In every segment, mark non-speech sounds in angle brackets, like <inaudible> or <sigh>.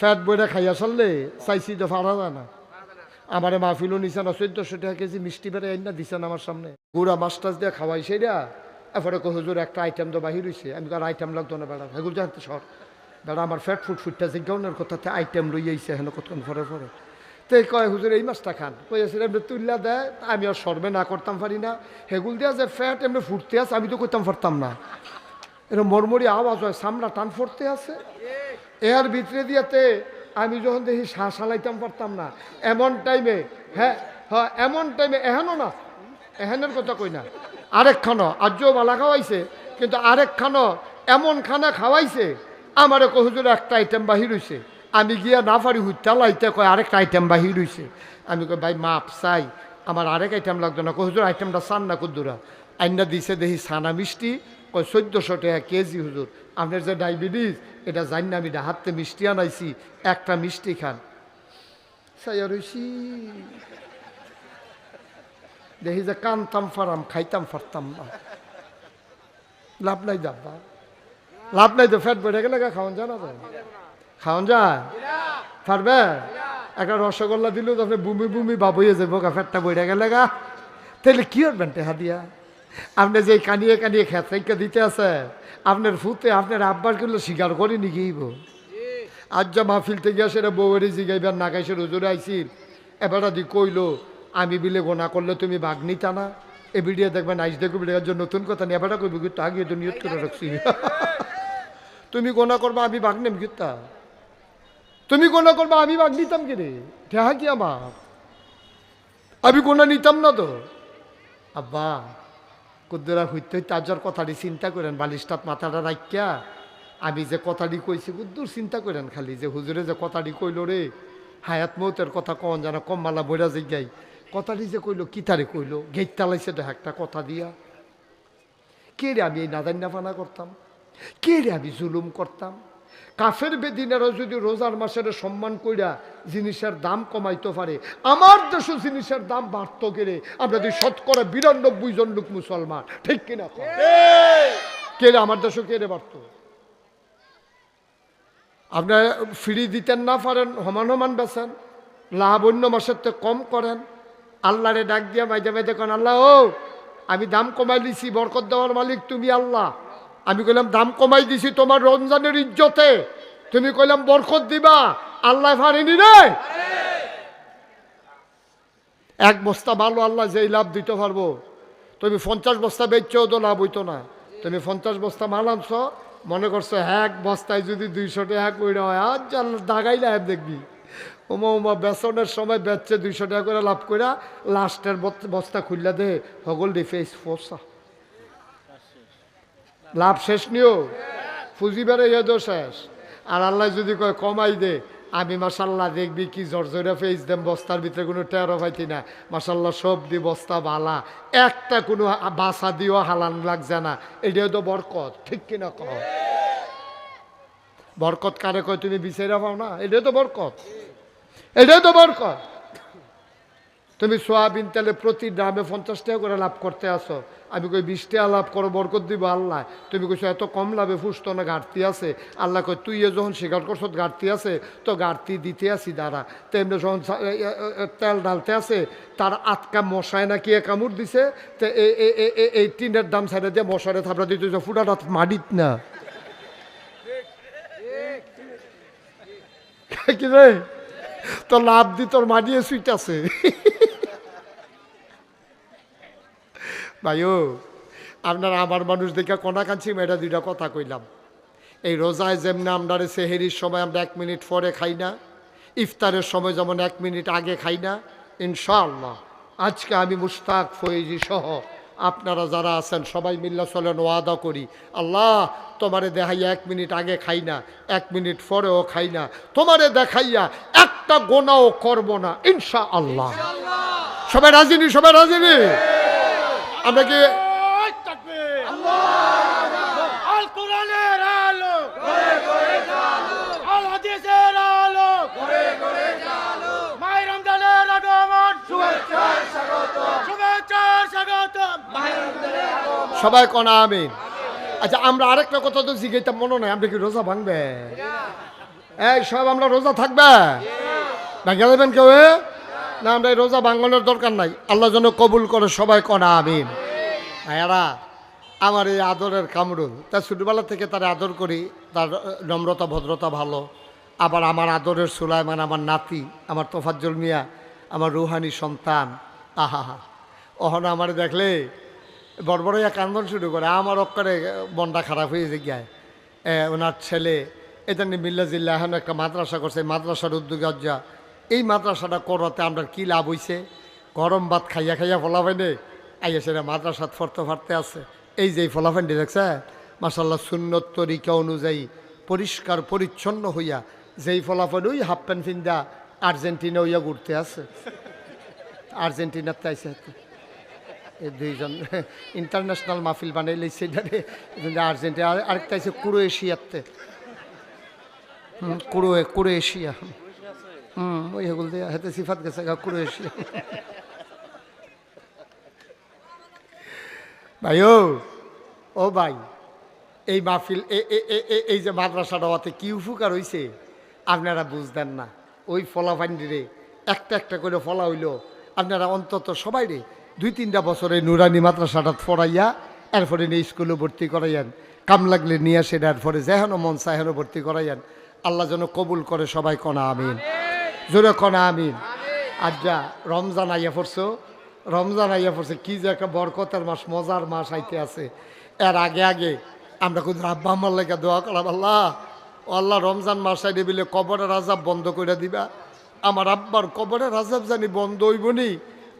Fat বইটা খাইয়া চললে চাইছি তো ফাড়া যায় না। আমার মাহফিলও নিছে না, চোদ্দশো টাকা কেজি মিষ্টি বেড়ে আইন না দিছেন আমার সামনে। গুড়া মাছ টাছ দিয়ে খাওয়াই সেটা এরপরে কো, হুজুর, একটা আইটেম তো বাহির হয়েছে আমি কার আইটেম লাগতো না বেড়া হেগুল জানতে সর। বেড়া, আমার ফ্যাট ফুট ফুটটা জিজ্ঞাসনের কথাতে আইটেম লই আইছে, হেন কতক্ষণ পরে পরে। তো কয়, হুজুর, এই মাছটা খান। কইয়াছে এমনি তুললা দেয় আমি আর সর্বে না করতাম পারি না। হেগুল দিয়া যে ফ্যাট এমনি ফুটতে আছে, আমি তো করতাম পারতাম না। এরকম মরমরি আওয়াজ হয়, সামনা টান ফুটতে আছে। এর ভিতরে দিয়াতে আমি যখন দেখি শ্বাস হালাইতাম পারতাম না। এমন টাইমে হ্যাঁ হ্যাঁ এমন টাইমে এহেনও না, এহেনের কথা কই না। আরেক খানো, আজও বালা খাওয়াইছে, কিন্তু আরেক খানো এমন খানা খাওয়াইছে, আমারে কহুজুর একটা আইটেম বাহির হইছে। আমি গিয়া না পারি হুইতা লাইতে কয়, আরেকটা আইটেম বাহির হইছে। আমি কই ভাই, মাপ চাই, আমার আরেক আইটেম লাগতো না। কহুজুর আইটেমটা চান না কুদ্দুরা। আইনা দিছে দেখি সানা মিষ্টি কয়, চোদ্দশো টাকা কেজি হুজুর। আপনার যে ডায়াবেটিস, এটা জানি না, আমি হাতে মিষ্টি আনাইছি, একটা মিষ্টি খান। সাইয়া দেখি যে কানতাম ফারাম, খাইতাম ফারতাম না। লাভ নাই দাব্বা লাভ নাই তো ফ্যাট বেড়ে গেলে খাওয়ান যায় না তো? খাওয়ান যায়? পারবে? একটা রসগোল্লা দিলেও তো আপনি বুমি বুমি বাবইয়ে যাব ফ্যাটটা বইটা গেলে গা। তাহলে কি করবেন টেহা দিয়া? আপনি যে কানিয়ে কানিয়ে খেতাইকে দিতে আছে, আপনার ফুতে আপনার আব্বার করলে স্বীকার করি নাকি আজ যা মাহফিল থেকে সেটা বউয়েরই জিগাইবার না খাইছে রোজরে আইসিল এবারটা দি কইলো, আমি বিলে গোনা করলে তুমি বাঘ নিতা না এ ভিডিও দেখবেন, আইস দেখো ভিডিওর জন্য নতুন কথা নিয়ে এবারটা কইবি কিন্তু আগে নিয়ত করে রাখছি। <laughs> তুমি গোনা করবা, আমি বাঘ নেম কিতা তুমি গোনা করবা, আমি বাঘ নিতাম কি রে ঠেহা কি আমার? আমি গোনা নিতাম না তো? আব্বা কুদ্দুরা হইতে আজার কথাটি চিন্তা করেন, বালিশটাত মাথাটা রাখিয়া আমি যে কথাটি কইছি, কুদ্দুর চিন্তা করেন খালি যে হুজুরে যে কথাটি কইল রে, হায়াত মৌতের কথা কন জানা কম্মালা বইরা গাই কথাটি যে কইল কিতারে কইল? গেট তালাইছে দেখা একটা কথা দিয়া। কে রে আমি এই নাদান্যাফানা করতাম? কে রে আমি জুলুম করতাম? কাফের বেদিনেরা যদি রোজার মাসের সম্মান কইরা জিনিসের দাম কমাইতে পারে, আমার দেশও জিনিসের দাম বাড়ত গেলে আমরা যদি শতকরা বিরানব্বই জন লোক মুসলমান, ঠিক কিনা? কও? কে রে আমার দেশও কে রে বাড়ত? আপনার ফ্রি দিতেন না পারেন, সমান সমান বেছেন লাভ অন্য মাসের তো কম করেন। আল্লাহরে ডাক দিয়া মাইদে মাইদে কন, আল্লাহ ও, আমি দাম কমাই দিছি, বরকত দেওয়ার মালিক তুমি আল্লাহ। আমি কইলাম, দাম কমাই দিছি তোমার রমজানের ইজ্জতে। তুমি কইলাম, বরকত দিবা, আল্লাহ ফারেনি রে। এক বস্তা ভালো আল্লাহ যেই লাভ দিতে পারব। তুমি পঞ্চাশ বস্তা বেচছেও তো লাভ হইতো না। তুমি পঞ্চাশ বস্তা মাল আনছ, মনে করছ এক বস্তায় যদি দুইশো টাকা করে হয়, আজ আল্লাহ দাগাই লাভ দেখবি। ওমা ওমা বেসনের সময় বেচছে দুইশো টাকা করে লাভ করে লাস্টের বস্তা খুললা দে, হগল দি ফেস ফোসা। লাভ শেষ নিও? ফুজিবারে এদো শেষ। আর আল্লাহ যদি কয়, কমাই দে। আমি মাসাল্লাহ দেখবি কি জর্জরা ফেস দেম বস্তার ভিতরে কোনো টেরো পাইতি না। মাসাল্লাহ সব দি বস্তা বালা। একটা কোনো বাসা দিও হালান লাগছে না। এটাও তো বরকত। ঠিক কিনা কহ বরকত কারে কয়, তুমি বিচারা পাও না? এটাও তো বরকত। এটাও তো বরকত। তুমি সোয়াবিন তেলে প্রতি ড্রামে পঞ্চাশ টাকা করে লাভ করতে আসো আমি কই বিশ টাকা লাভ করো, বরকত দিব আল্লাহ। তুমি কইছো এত কম লাভে ফুসতো না, ঘাটতি আছে। আল্লাহ কই তুই যখন স্বীকার করছ, ঘাটতি আছে, তো ঘাটতি দিতে আসি দাঁড়া। তেমনি যখন তেল ডালতে আছে, তার আটকা মশায় নাকি এ কামড় দিছে? তো এই- টিনের দাম ছাড়ে দিয়ে মশারে থাপড়া দিতে ফুটাটা মাডিত না। কি রে? তো লাভ দি, তোর মাডিয়ে সুইট আছে ভাইও, আপনার আমার মানুষ দেখে কোনা কাঞ্চি মেয়েটা দুইটা কথা কইলাম। এই রোজায় যেমনি আমরা সেহেরির সময় আমরা এক মিনিট পরে খাই না, ইফতারের সময় যেমন এক মিনিট আগে খাই না, ইনশাআল্লাহ। আজকে আমি মুস্তাক ফয়েজি সহ আপনারা যারা আছেন, সবাই মিল্লা চলেন, ওয়াদা করি। আল্লাহ, তোমারে দেখাইয়া এক মিনিট আগে খাই না, এক মিনিট পরেও খাই না। তোমারে দেখাইয়া একটা গোনাও করব না ইনশা আল্লাহ সবাই রাজিনি সবাই রাজিনি আমরা কি আল কোরআনের আলো আল হাদিসের আলো মাই রমজানের আগমন। শুভেচ্ছার স্বাগতম। সবাই কনা আমিন? আচ্ছা আমরা আরেকটা কথা তো জিজ্ঞাসা মনে নাই আমরা কি রোজা ভাঙবে? এই সব আমরা রোজা থাকবে? ভেঙে দেবেন কেউ? না, আমরা রোজা ভাঙানোর দরকার নাই। আল্লাহ যেন কবুল করে, সবাই কনা, আমিন। এরা আমার এই আদরের কামরুল তা ছোটবেলা থেকে তার আদর করি, তার নম্রতা, ভদ্রতা ভালো। আবার আমার আদরের সুলাইমান, আমার নাতি, আমার তোফাজ্জল মিয়া, আমার রুহানি সন্তান, আহা, হা। অহন আমার দেখলে বড় বড় এক কান্দন শুরু করে, আমার অক্ষরে মনটা খারাপ হয়ে যে গিয়ে ওনার ছেলে এটা নিয়ে মিল্লা জিল্লা এখন একটা মাদ্রাসা করছে, মাদ্রাসার উদ্যোগে এই মাদ্রাসাটা করতে আমরা কি লাভ হইছে? গরম ভাত খাইয়া খাইয়া ফলাফাইনে আইয়া সেটা মাদ্রাসাত ফরতে ফারতে আছে। এই যে এই ফলাফাইনটি দেখছে মাসাল্লাহ সুন্নত তরিকা অনুযায়ী পরিষ্কার, পরিচ্ছন্ন হইয়া যেই ফলাফল ওই হাফ প্যান্ট ফিন্দা আর্জেন্টিনা হইয়া ঘুরতে আছে। আর্জেন্টিনাতে আইসে এই দুইজন ইন্টারন্যাশনাল মাহফিল বানাইলে সেটারে আর্জেন্টিনা, আর- আরেকটা আছে ক্রোয়েশিয়াতে। ক্রোয়ে, ক্রোয়েশিয়া। ওই হেগুল দিয়ে হাতে সিফাত গেছে গা ভাই ও ও ভাই এই মাহফিল এই যে মাদ্রাসাটা ওতে কি উপকার হইছে আপনারা বুঝতেন না ওই ফলাফান্ডিরে একটা একটা করে ফলা হইল আপনারা অন্তত সবাই রে দুই তিনটা বছরে নুরানি মাদ্রাসাটা ফরাইয়া এরপরে নিয়ে স্কুলে ভর্তি করাইয়ান কাম লাগলে নিয়ে আসেন এরপরে যেহেন মন চাহেন ভর্তি করাইয়ান আল্লাহ যেন কবুল করে সবাই কনা আমিন জোরে কনা আমিন। আর যা রমজান আইয়া পড়ছো? রমজান আইয়া পড়ছে, কি যে একটা বরকতের মাস, মজার মাস আইতে আছে। এর আগে আগে আমরা কিন্তু আব্বা আমার লেগে দোয়া করাম আল্লাহ আল্লাহ, রমজান মাস আইডে বিলে কবরের আজাব বন্ধ করে দিবা। আমার আব্বার কবরের আজাব জানি বন্ধ হইব নি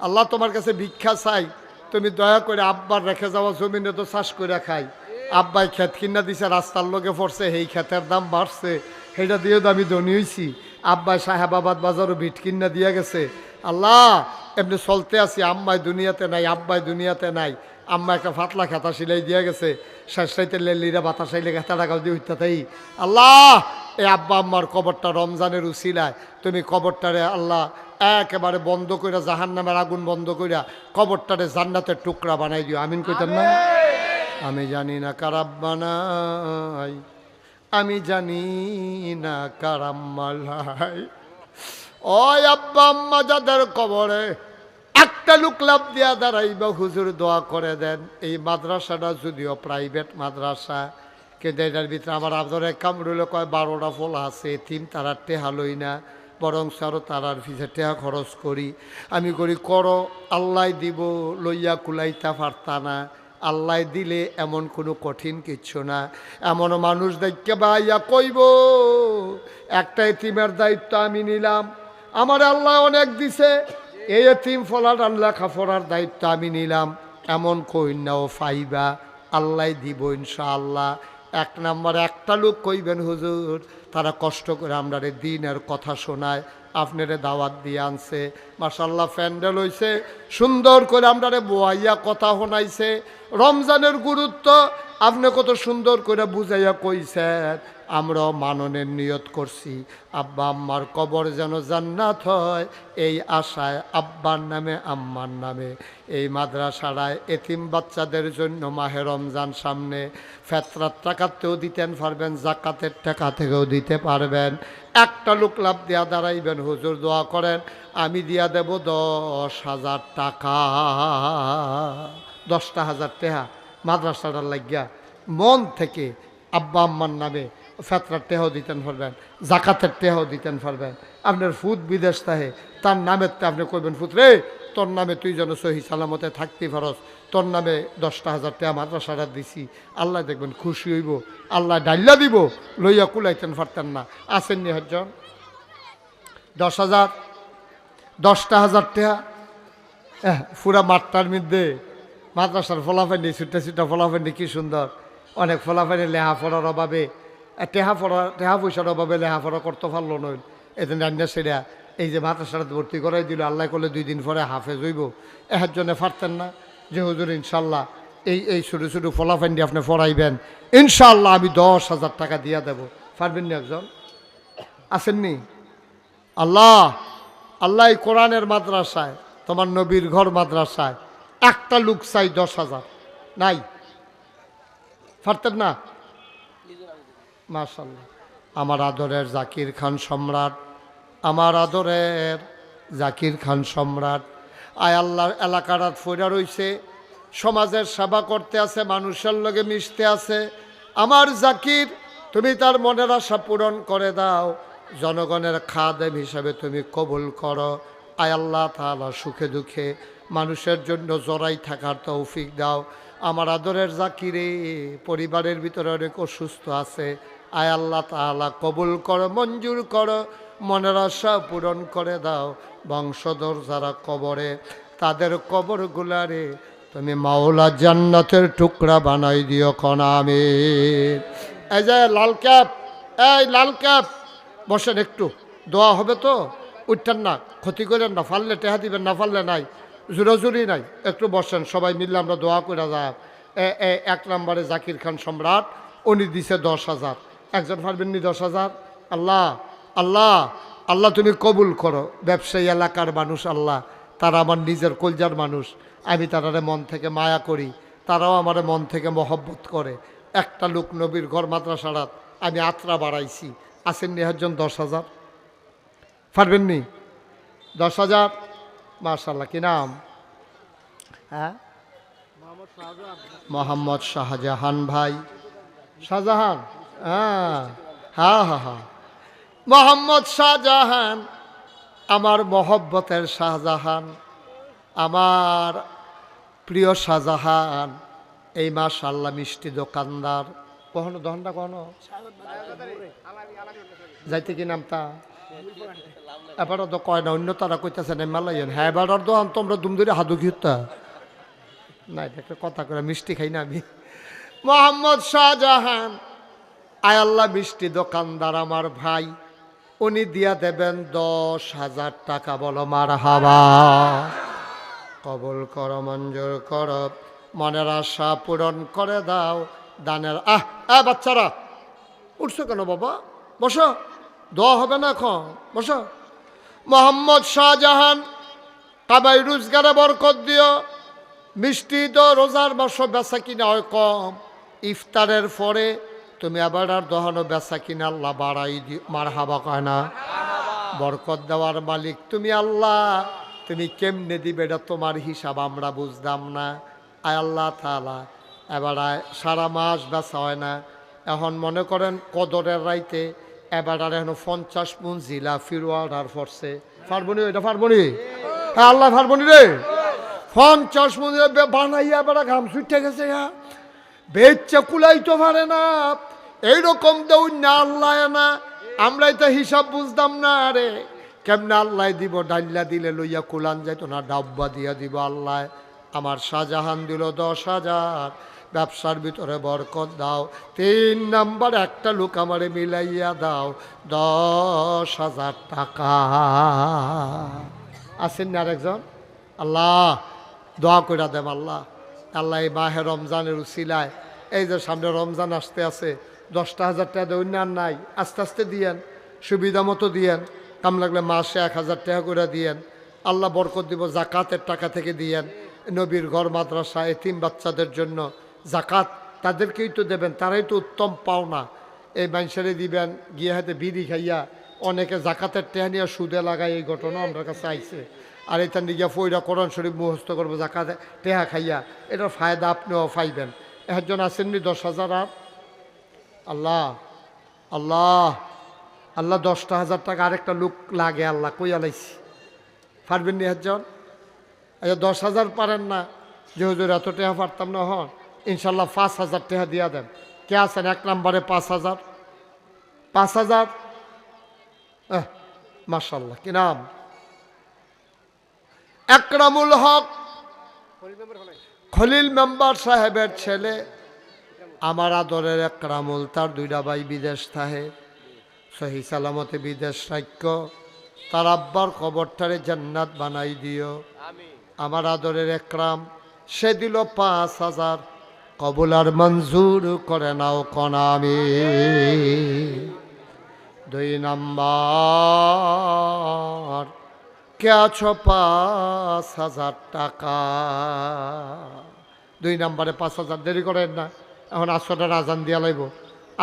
আল্লাহ তোমার কাছে ভিক্ষা চাই। তুমি দয়া করে আব্বার রেখে যাওয়া জমিনে তো চাষ করে খাই। আব্বাই ক্ষেত কিনা দিছে, রাস্তার লোকে পড়ছে, সেই ক্ষেতের দাম বাড়ছে। সেটা দিয়েও তো আমি ধনী হয়েছি আব্বাই সাহেবাবাদ বাজারও বিট কিনা দিয়ে গেছে। আল্লাহ এমনি চলতে আছি আম্মাই দুনিয়াতে নাই আব্বাই দুনিয়াতে নাই। আম্মা একটা ফাতলা খাতা সিলাই দিয়ে গেছে। শেষ সাইতে লেলিরা বাতাস আইলে খাতা টাকাও দিয়ে উঠতে তাই আল্লাহ এই আব্বা আম্মার কবরটা রমজানের উসিলায়। তুমি কবরটারে আল্লাহ একেবারে বন্ধ কইরা জাহান নামের আগুন বন্ধ কইরা কবরটারে জান্নাতের টুকরা বানাই দিও। আমিন কইতেন না? আমি জানি না কারাব বানাই আমি জানি না কারাম্মালাই ওই আব্বা আম্মা যাদের কবরে একটা লোক লাভ দিয়া দাঁড়াইবা, হুজুর দোয়া করে দেন। এই মাদ্রাসাটা যদিও প্রাইভেট মাদ্রাসা, কিন্তু এটার ভিতরে আমার আদরে কামড়ুলে কয়, বারোটা ফল আছে, তিন তারার টেহা লই না বরং আরও তারার পিছে টেহা খরচ করি। আমি করি, করো, আল্লাহ দিব, লইয়া কুলাইতা পারতা না। আল্লাহ দিলে এমন কোনো কঠিন কিচ্ছু না। এমন মানুষ দেখকে ভাইয়া কইব, একটা এতিমের দায়িত্ব আমি নিলাম। আমার আল্লাহ অনেক দিছে, এই এতিম ফলার আল্লাহ খাফরার দায়িত্ব আমি নিলাম। এমন কইনাও ফাইবা, আল্লাহ দিব ইনশাআল্লাহ। এক নম্বর, একটা লোক কইবেন, হুজুর, তারা কষ্ট করে আমরা দিনের কথা শোনায়। আপনারে দাওয়াত দিয়ে আনছে। মাসাল্লাহ প্যান্ডেল হইছে। সুন্দর করে আমরা বোয়াইয়া কথা শোনাইছে। রমজানের গুরুত্ব আপনি কত সুন্দর করে বুঝাইয়া কইছেন। আমরাও মাননের নিয়ত করছি। আব্বা আম্মার কবর যেন জান্নাত হয়, এই আশায় আব্বার নামে, আম্মার নামে। এই মাদ্রাসারায় এতিম বাচ্চাদের জন্য মাহে রমজান সামনে। ফেতরার টাকাতেও দিতেন পারবেন, জাকাতের টাকা থেকেও দিতে পারবেন। একটা লোক লাভ দেওয়া দাঁড়াইবেন, হুজুর দোয়া করেন, আমি দিয়া দেব দশ হাজার টাকা। দশটা হাজার টাকা মাদ্রাসাটার লাগিয়া মন থেকে আব্বা আম্মার নামে ফেতরার টেহাও দিতেন পারবেন জাকাতের টেহাও দিতেন পারবেন আপনার ফুদ বিদেশ তাহে তার নামের তে আপনি কইবেন ফুত রে তোর নামে তুই যেন সহি সালামতে থাকতে পারস তোর নামে দশটা হাজার টাকা মাদ্রাসাটা দিছি আল্লাহ দেখবেন খুশি হইব আল্লাহ ডাইল্লা দিব লইয়া কুলাইতেন পারতেন না। আসেননি হজন দশ হাজার দশটা হাজার টাকা এহ, পুরা মাঠটার মধ্যে মাদ্রাসার ফলাফান্ডি ছুটে ছুটে ফলাফান্ডি কি সুন্দর। অনেক ফলাফান্ডি লেহাপড়ার অভাবে এ, টেহা পড়া, টেহা পয়সার অভাবে লেহাপড়া করতে পারল নয় এদিন রান্না সেরা, এই যে মাদ্রাসাটা ভর্তি করাই দিল, আল্লাহ করলে দুই দিন পরে হাফেজ হইব। এহার জন্য পারতেন না যে, হুজুর, ইনশাল্লাহ এই এই ছোটো ছোটো ফলাফান্ডি আপনি পড়াইবেন। ইনশাল্লাহ আমি দশ হাজার টাকা দিয়া দেবো। পারবেন না একজন? আসেননি আল্লাহ আল্লাহ কোরআনের মাদ্রাসায়, তোমার নবীর ঘর মাদ্রাসায় একটা লোক চাই দশ হাজার। নাই? পারতেন না? মাশাল্লাহ আমার আদরের জাকির খান সম্রাট, আমার আদরের জাকির খান সম্রাট। আয় আল্লাহর এলাকার ফইরা রইছে, সমাজের সেবা করতে আছে, মানুষের লগে মিশতে আছে। আমার জাকির, তুমি তার মনের আশা পূরণ করে দাও। জনগণের খাদেম হিসাবে তুমি কবুল করো। আয় আল্লাহ তাআলা সুখে দুঃখে মানুষের জন্য জড়াই থাকার তৌফিক দাও। আমার আদরের জাকিরে পরিবারের ভিতরে অনেক অসুস্থ আছে। আয় আল্লাহ তাআলা কবুল করো, মঞ্জুর করো, মনের আশা পূরণ করে দাও। বংশধর যারা কবরে, তাদের কবরগুলারে তুমি মাওলা জান্নাতের টুকরা বানাই দিও কনা আমি এই যে লাল ক্যাপ, এই লাল ক্যাপ, বসেন একটু, দোয়া হবে তো? উঠতেন না, ক্ষতি করেন না, ফাললে টেহা দিবেন না, ফাললে নাই জুরাজুরি নাই। একটু বসেন, সবাই মিললে আমরা দোয়া করে এ, এক নম্বরে জাকির খান সম্রাট, উনি দিছে দশ হাজার। একজন পারবেন নি দশ হাজার? আল্লাহ আল্লাহ আল্লাহ তুমি কবুল করো। ব্যবসায়ী এলাকার মানুষ আল্লাহ, তারা আমার নিজের কলজার মানুষ। আমি তারারে মন থেকে মায়া করি, তারাও আমার মন থেকে মহব্বত করে। একটা লোক নবীর ঘর মাদ্রাসারাত, আমি আত্রা বাড়াইছি। আসেন একজন দশ হাজার? পারবেননি দশ হাজার? মার্শাল্লাহ কি নাম? হ্যাঁ? মোহাম্মদ শাহজাহান ভাই। শাহজাহান? হ্যাঁ হ্যাঁ হ্যাঁ হ্যাঁ। মোহাম্মদ শাহজাহান, আমার মহব্বতের শাহজাহান, আমার প্রিয় শাহজাহান, এই মাস আল্লাহ মিষ্টি দোকানদার। কখনো দহনটা কখনো? যাইতে কি নামতা এবারও তো কয় না, অন্য তারা কইতেছে না মালাইন হ্যাঁ এবার তো তোমরা দুম ধরে হাদু ঘিরতা না এটা কথা করে মিষ্টি খাই না আমি। মোহাম্মদ শাহজাহান আয় আল্লাহ মিষ্টি দোকানদার আমার ভাই, উনি দিয়া দেবেন দশ হাজার টাকা, বলো মার হাবা কবল কর, মঞ্জুর কর, মনের আশা পূরণ করে দাও, দানের আহ আহ, বাচ্চারা, উঠছো কেন বাবা? বসো, দোয়া হবে না এখন, বসো। মোহাম্মদ শাহজাহান কাবাই রোজগারে বরকত দিও, মিষ্টি তো রোজার মাসও বেচা কিনা হয় কম, ইফতারের পরে তুমি আবার আর দহনো বেচা কিনা আল্লাহ বাড়াই দিও মার হাবা কয় না? বরকত দেওয়ার মালিক তুমি আল্লাহ। তুমি কেমনে দিবে এটা তোমার হিসাব আমরা বুঝতাম না। আয় আল্লাহ তালা এবার সারা মাস বেচা হয় না। এখন মনে করেন কদরের রাইতে এবার আর এখন পঞ্চাশ মন জিলা ফিরো আর করছে। পারবনি এটা পারবনি হ্যাঁ আল্লাহ পারবনি রে। পঞ্চাশ মন বানাইয়া এবার ঘাম ছুটে গেছে হ্যাঁ বেচ্চা কুলাই তো পারে না। এইরকম দেউ না আল্লাহ না আমরাই তো হিসাব বুঝতাম না, আরে কেমনে আল্লাহ দিব ডাল্লা দিলে লইয়া কুলান যাইতো না, ডাব্বা দিয়া দিব আল্লাহ। আমার শাহজাহান দিল দশ হাজার, ব্যবসার ভিতরে বরকত দাও। তিন নাম্বার, একটা লোক আমারে মিলাইয়া দাও, দশ হাজার টাকা। আছেন না আরেকজন? আল্লাহ, দোয়া করে দেব আল্লাহ। আল্লাহ এই মাহে রমজানের উসিলায়, এই যে সামনে রমজান আসতে আছে দশটা হাজার টাকা দেবেন আর নাই। আস্তে আস্তে দিয়েন, সুবিধা মতো দিয়েন, কাম লাগলে মাসে এক হাজার টাকা করে দিয়েন। আল্লাহ বরকত দিব, জাকাতের টাকা থেকে দিয়েন। নবীর ঘর, মাদ্রাসা, এতিম বাচ্চাদের জন্য জাকাত তাদেরকেই তো দেবেন, তারাই তো উত্তম পাওনা। এই মানুষেরে দিবেন, গিয়ে হাতে বিড়ি খাইয়া অনেকে জাকাতের টেহা নিয়ে সুদে লাগায়, এই ঘটনা আমার কাছে আইছে। আর এটা নিয়ে ফইরা কোরআন শরীফ মুখস্থ করব জাকাতে টেহা খাইয়া। এটার ফায়দা আপনিও পাইবেন। একজন আসেননি দশ হাজার আর আল্লাহ আল্লাহ আল্লাহ দশটা হাজার টাকা আরেকটা লোক লাগে আল্লাহ কই আলাইছি? পারবেন নি একজন? আচ্ছা দশ হাজার পারেন না। যে হুজুর এত টেহা পারতাম না হন। ইনশাল্লাহ পাঁচ হাজার টেহা দিয়া দেন। কে আছেন? এক নম্বরে পাঁচ হাজার। পাঁচ হাজার? মার্শাল্লাহ কি নাম? একরামুল হক খলিল মেম্বার সাহেবের ছেলে। আমার আদরের একরামুল তার দুইটা ভাই বিদেশ থাহে সহি সালামতে বিদেশ রাক্য তার আব্বার কবরটারে জান্নাত বানাই দিও। আমার আদরের একরাম সে দিল পাঁচ হাজার। কবুল আর মঞ্জুর করে নাও কনামি দুই নাম্বার কে আছো পাঁচ হাজার টাকা? দুই নাম্বারে পাঁচ হাজার দেরি করেন না। এখন আসরটার আজান দিয়া লাইব।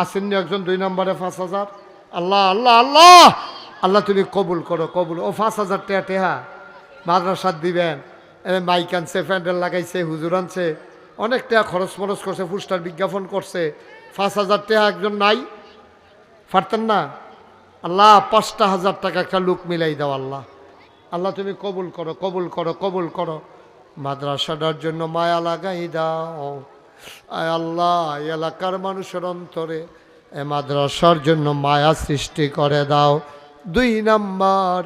আসেননি একজন দুই নম্বরে পাঁচ হাজার। আল্লাহ আল্লাহ আল্লাহ! আল্লাহ, তুমি কবুল করো, কবুল। ও পাঁচ হাজার টাকা টেহা। মাদ্রাসার দিবেন। মাইক আনছে, প্যান্ডেল লাগাইছে, হুজুর আনছে। অনেক টাকা খরচ মরচ করছে, পুস্টার বিজ্ঞাপন করছে। পাঁচ হাজার টাকা একজন নাই। পারতেন না? আল্লাহ, পাঁচটা হাজার টাকা একটা লুক মিলাই দাও, আল্লাহ। আল্লাহ, তুমি কবুল করো কবুল করো কবুল করো। মাদ্রাসাটার জন্য মায়া লাগাই দাও। আয় আল্লাহ এলাকার মানুষের অন্তরে এ মাদ্রাসার জন্য মায়া সৃষ্টি করে দাও। দুই নাম্বার,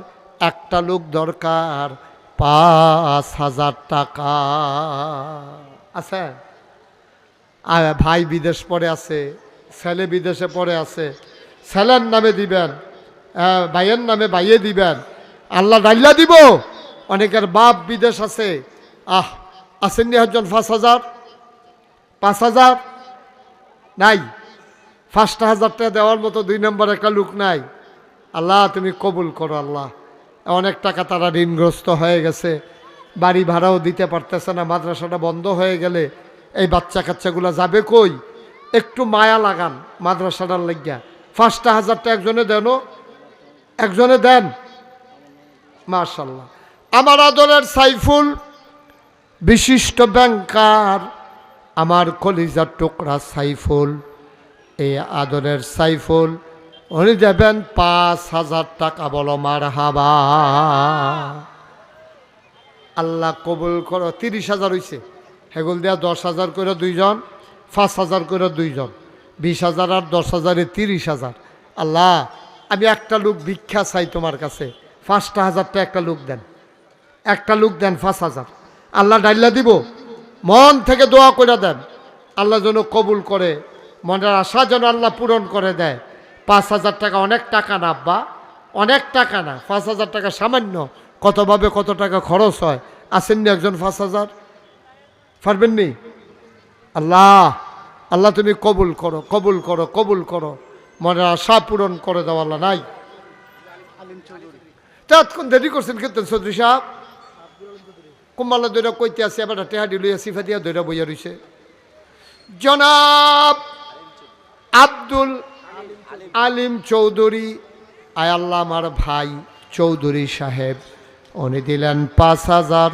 একটা লোক দরকার, পাঁচ হাজার টাকা। আছে? ভাই বিদেশ পড়ে আছে, ছেলে বিদেশে পড়ে আছে, ছেলের নামে দিবেন ভাইয়ের নামে ভাইয়ে দিবেন, আল্লাহ ডাল্লা দিব। অনেকের বাপ বিদেশ আছে, আহ আসেননি একজন পাঁচ হাজার? পাঁচ হাজার? নাই। পাঁচটা হাজার টাকা দেওয়ার মতো দুই নম্বর একটা লোক নাই। আল্লাহ, তুমি কবুল করো আল্লাহ। অনেক টাকা তারা ঋণগ্রস্ত হয়ে গেছে। বাড়ি ভাড়াও দিতে পারতেছে না, মাদ্রাসাটা বন্ধ হয়ে গেলে। এই বাচ্চা কাচ্চাগুলো যাবে কই? একটু মায়া লাগান মাদ্রাসাটার লাগিয়া। পাঁচটা হাজারটা একজনে দেন একজনে দেন। মার্শাল্লাহ আমার আদরের সাইফুল, বিশিষ্ট ব্যাংকার আমার কলিজার টুকরা সাইফুল এই আদরের সাইফুল, উনি দেবেন পাঁচ হাজার টাকা, বলো মার হাবা আল্লাহ কবুল করো, তিরিশ হাজার হইছে। হেগুল দেয়া দশ হাজার করে দুইজন, পাঁচ হাজার করে দুইজন। বিশ হাজার আর দশ হাজারে তিরিশ হাজার। আল্লাহ, আমি একটা লোক ভিক্ষা চাই তোমার কাছে। পাঁচটা হাজারটা একটা লোক দেন। একটা লোক দেন পাঁচ হাজার। আল্লাহ ডাইল্লা দিব। মন থেকে দোয়া করে দেন। আল্লাহ যেন কবুল করে। মনের আশা যেন আল্লাহ পূরণ করে দেয়। পাঁচ হাজার টাকা অনেক টাকা না, আব্বা? অনেক টাকা না। পাঁচ হাজার টাকা সামান্য। কতভাবে কত টাকা খরচ হয়? আসেননি একজন পাঁচ হাজার? পারবেন নি আল্লাহ আল্লাহ তুমি কবুল করো কবুল করো কবুল করো। মনের আশা পূরণ করে দাও, আল্লাহ নাই। তা এতক্ষণ দেরি করছেন কিন্তু, চৌধুরী সাহেব। কুম্বালা দৈরা কইতে আছে এবার টেহাডি লইয়া সিফা দিয়া দৈরা বইয়া রইছে জনাব আব্দুল আলিম চৌধুরী আয় আল্লাহ আমার ভাই চৌধুরী সাহেব উনি দিলেন পাঁচ হাজার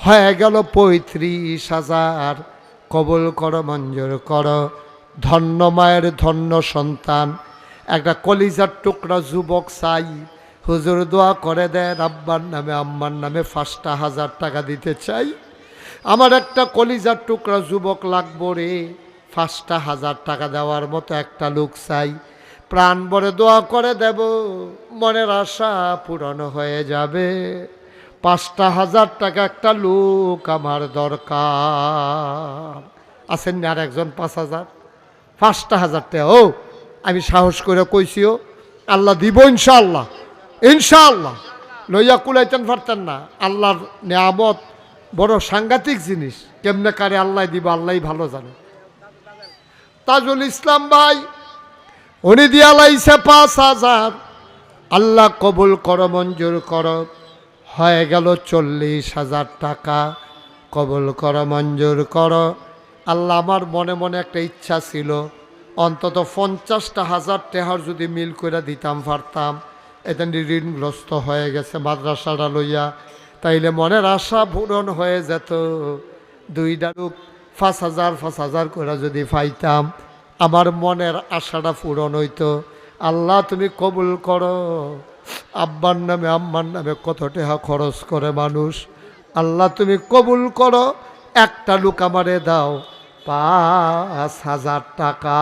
হয়ে গেল পঁয়ত্রিশ হাজার কবল কর মঞ্জুর কর ধন্য মায়ের ধন্য সন্তান। একটা কলিজার টুকরা যুবক চাই হুজুর দোয়া করে দেন, আব্বার নামে, আম্মার নামে পাঁচটা হাজার টাকা দিতে চাই। আমার একটা কলিজার টুকরা যুবক লাগবো রে, পাঁচটা হাজার টাকা দেওয়ার মতো একটা লোক চাই। প্রাণ ভরে দোয়া করে দেব, মনের আশা পূরণ হয়ে যাবে। পাঁচটা হাজার টাকা একটা লোক আমার দরকার। আছেন না আর একজন পাঁচ হাজার? পাঁচটা হাজার টাকা ও, আমি সাহস করে কইছিও আল্লাহ দিব ইনশাআল্লাহ। ইনশাআল্লাহ। লইয়া কুলাইতেন পারতেন না। আল্লাহর নিয়ামত বড় সাংঘাতিক জিনিস। কেমনে কারে আল্লাহ দিব, আল্লাহ ভালো জানে। তাজুল ইসলাম ভাই, উনি দিয়া লাইছে পাঁচ হাজার। আল্লাহ কবুল কর, মঞ্জুর কর। হয়ে গেল চল্লিশ হাজার টাকা। কবুল কর, মঞ্জুর কর। আল্লাহ আমার মনে মনে একটা ইচ্ছা ছিল। অন্তত পঞ্চাশটা হাজার টেহার যদি মিল করে দিতাম, পারতাম। এতেন ঋণগ্রস্ত হয়ে গেছে মাদ্রাসাটা লইয়া। তাইলে মনের আশা পূরণ হয়ে যেত। দুই ডালুক পাঁচ হাজার পাঁচ হাজার করে যদি পাইতাম, আমার মনের আশাটা পূরণ হইতো। আল্লাহ তুমি কবুল করো। আব্বার নামে, আম্মার নামে কত টাকা খরচ করে মানুষ। আল্লাহ তুমি কবুল করো। একটা লোক আমারে দাও, পাঁচ হাজার টাকা।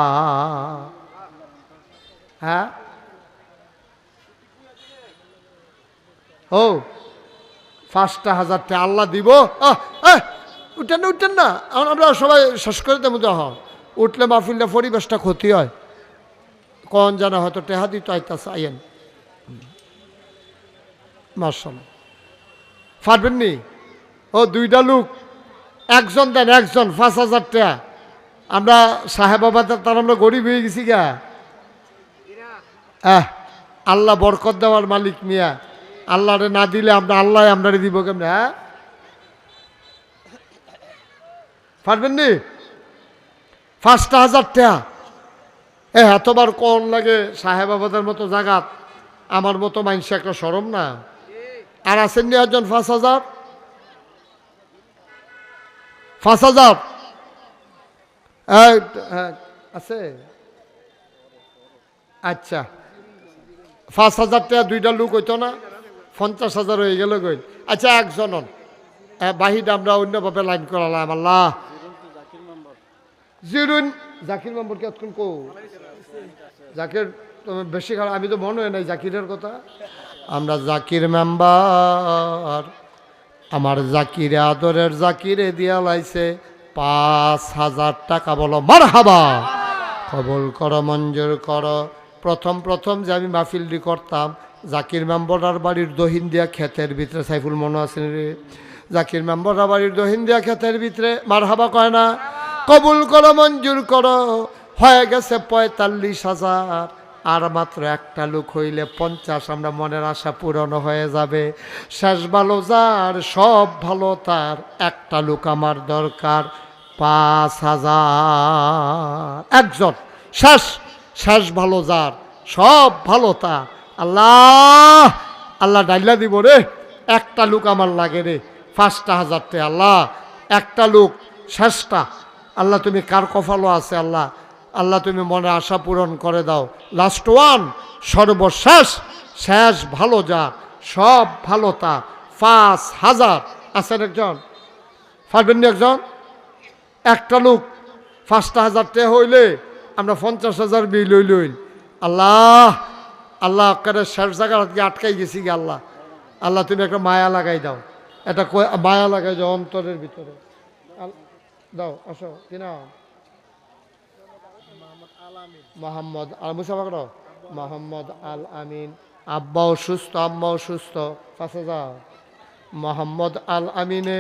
হ্যাঁ? ও, পাঁচটা হাজার টাকা আল্লাহ দিব। উঠেন না উঠেন না। আমরা- সবাই শেষ করে দেবো হ্যাঁ উঠলে মাহফিলটা পরিবেশটা ক্ষতি হয়। কন জানা হয়তো টেহা দিত আইতাছে, আইয়েন। মার্শাল পারবেন নি? ও, দুইটা লোক। একজন দেন, একজন, পাঁচ হাজার টাকা আমরা সাহেব সাহেবাবাদের তার আমরা গরিব হয়ে গেছি গা। আল্লাহ বরকত দেওয়ার মালিক মিয়া। আল্লাহরে না দিলে আমরা আল্লাহ আমরা দিব কেমনে হ্যাঁ? পারবেন নি? পাঁচটা হাজার টাকা। এ, এতবার কোন লাগে সাহেব আবাদের মতো জাগাত, আমার মতো মানুষ একটা সরম না। আর আছেন নি একজন পাঁচ হাজার? পাঁচ হাজার? আছে? আচ্ছা। পাঁচ হাজার টাকা দুইটা লুক হইতো না? পঞ্চাশ হাজার হয়ে গেল গই আচ্ছা একজন বাহির আমরা অন্যভাবে লাইন করালাম, আল্লাহ। জিরুন, জাকির মেম্বর কে এতক্ষণ কো? জাকির বেশি খারাপ, আমি তো মনে হয় নাই জাকিরের কথা। আমরা জাকির মেম্বার আমার জাকিরে আদরের জাকিরে দিয়া লাইছে পাঁচ হাজার টাকা, বলো মার হাবা কবল করো, মঞ্জুর করো। প্রথম প্রথম যে আমি মাহফিলটি করতাম জাকির মেম্বরার বাড়ির দহিন দিয়া ক্ষেতের ভিতরে, সাইফুল মনে আছেন রে? জাকির মেম্বরার বাড়ির দহিন দিয়া ক্ষেতের ভিতরে মার হাবা কয় না? কবুল করো, মঞ্জুর করো, হয়ে গেছে পঁয়তাল্লিশ হাজার। আর মাত্র একটা লোক হইলে পঞ্চাশ, আমরা মনের আশা পূরণ হয়ে যাবে। শেষ ভালো যার, সব ভালো তার, একটা লোক আমার দরকার, পাঁচ হাজার। একজন, শেষ শেষ ভালো যার, সব ভালো তার। আল্লাহ আল্লাহ ডাইলা দিব রে। একটা লোক আমার লাগে রে, পাঁচটা হাজারটে আল্লাহ। একটা লোক, শেষটা। আল্লাহ, তুমি কার কফালো আছে আল্লাহ। আল্লাহ, তুমি মনে আশা পূরণ করে দাও। লাস্ট ওয়ান সর্বশেষ। শেষ ভালো যা, সব ভালো তা। পাঁচ হাজার। আছেন একজন? পারবেন একজন? একটা লোক, পাঁচটা হাজার টাকা হইলে আমরা পঞ্চাশ হাজার বিল হইল আল্লাহ আল্লাহ করে শেষ জায়গার গিয়ে আটকাই গেছি গে আল্লাহ। আল্লাহ, তুমি একটা মায়া লাগাই দাও। এটা মায়া লাগাই দাও অন্তরের ভিতরে। দাও, আসো, কি মোহাম্মদ আল মুসাফা করো মোহাম্মদ আল আমিন আব্বা অসুস্থ আম্মা অসুস্থ পাঁচ হাজার মোহাম্মদ আল আমিনে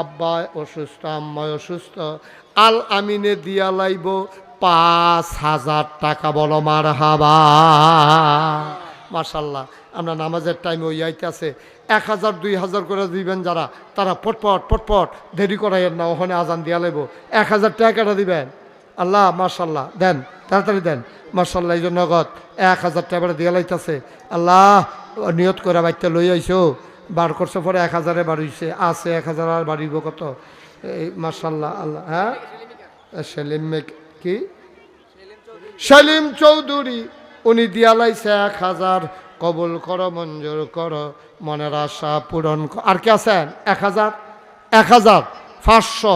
আব্বা অসুস্থ আম্মা অসুস্থ আল আমিনে দিয়া লাইব পাঁচ হাজার টাকা বলো মার হাবা মার্শাল্লাহ আমরা নামাজের টাইমে ওই আইতেছে এক হাজার, দুই হাজার করে দিবেন যারা, তারা পটপট পটপট, দেরি করাইয়েন না, ওখানে আজান দিয়া লাইব। এক হাজার টাকাটা দিবেন। আল্লাহ মার্শাল্লাহ দেন, তাড়াতাড়ি দেন। মার্শাল্লাহ এই জন্য নগদ, এক হাজার টাকা দিয়া লাইতেছে। আল্লাহ, নিয়ত করে বাইতে লই আইসো বার করছে পরে এক হাজারে বাড়িছে আছে এক হাজার আর বাড়িব কত? এই মার্শাল্লাহ আল্লাহ হ্যাঁ? সেলিম মে- কি? সেলিম চৌধুরী, উনি দিয়ালাইছে এক হাজার, কবুল করো, মঞ্জুর করো, মনের আশা পূরণ আর কে আছেন? এক হাজার? এক হাজার, পাঁচশো,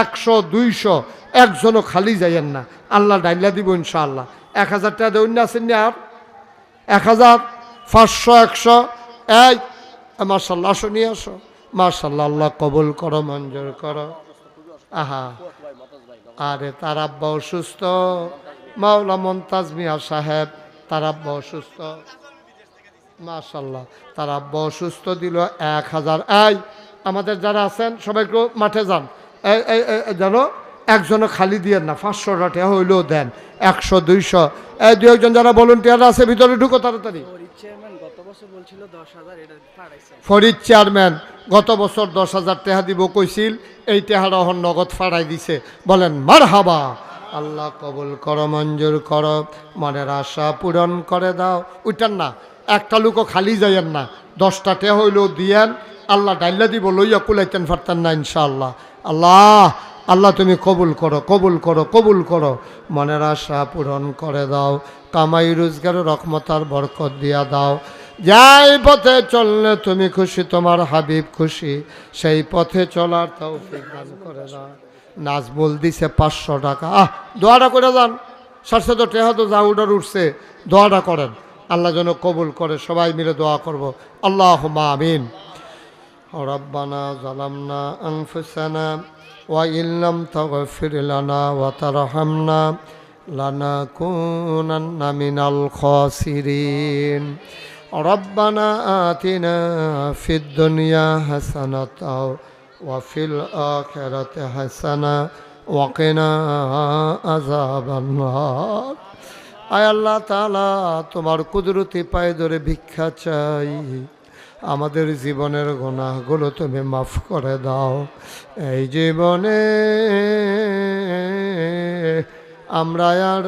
একশো, দুইশো, একজনও খালি যাইয়েন না। আল্লাহ ডাইলা দিব ইনশাআল্লাহ। এক হাজার টাকা দেউন আছেন আর? এক হাজার, পাঁচশো, একশো, এই মার্শাল্লাহ আসো, নিয়ে আসো। মার্শাল্লাহ আল্লাহ কবুল করো, মঞ্জুর করো। আহা। আরে তার আব্বা অসুস্থ। মাওলা মমতাজ মিয়া সাহেব, তার আব্বা অসুস্থ। মাশাল্লাহ তার আব্বা অসুস্থ দিল এক হাজার। এই, আমাদের যারা আছেন, সবাই একটু মাঠে যান। জানো একজনও খালি দিয়ে না পাঁচশো টাকা হইলেও দেন একশো দুইশো। এই দু একজন যারা ভলেন্টিয়ার আছে ভিতরে ঢুকো তাড়াতাড়ি। ফরিদ চেয়ারম্যান গত বছর দশ হাজার টাকা দিব কইছিল এই টাকাটা হন নগদ ফাড়াই দিছে। বলেন মার হাবা আল্লাহ কবুল কর মঞ্জুর করো মনের আশা পূরণ করে দাও। ওইটার না একটা লোকও খালি যাইয়েন না দশটা টে হইলেও দিয়েন। আল্লাহ ডাইলা দিব লইয়া কুলাইতেন পারতেন না ইনশাআল্লাহ। আল্লাহ আল্লাহ তুমি কবুল করো কবুল করো কবুল করো মনের আশা পূরণ করে দাও কামাই রোজগার রকমতার বরকত দিয়া দাও যাই পথে চললে তুমি খুশি তোমার হাবিব খুশি সেই পথে চলার তাও দান করে দাও নাজবুল দিছে পাঁচশো টাকা আহ দোয়াটা করে যান সারসে তো টেহা তো জাউডার উঠছে দোয়াটা করেন আল্লাহ যেন কবুল করে সবাই মিলে দোয়া করব আল্লাহ আমিন ربنا ظلمنا أنفسنا وإن لم تغفر لنا وترحمنا لنكونن من الخاسرين ربنا آتنا في الدنيا حسنة وفي الآخرة حسنة وقنا عذاب النار আয় আল্লাহ তালা তোমার কুদরতি পায়ে ধরে ভিক্ষা চাই আমাদের জীবনের গোনাগুলো তুমি মাফ করে দাও। এই জীবনে আমরা আর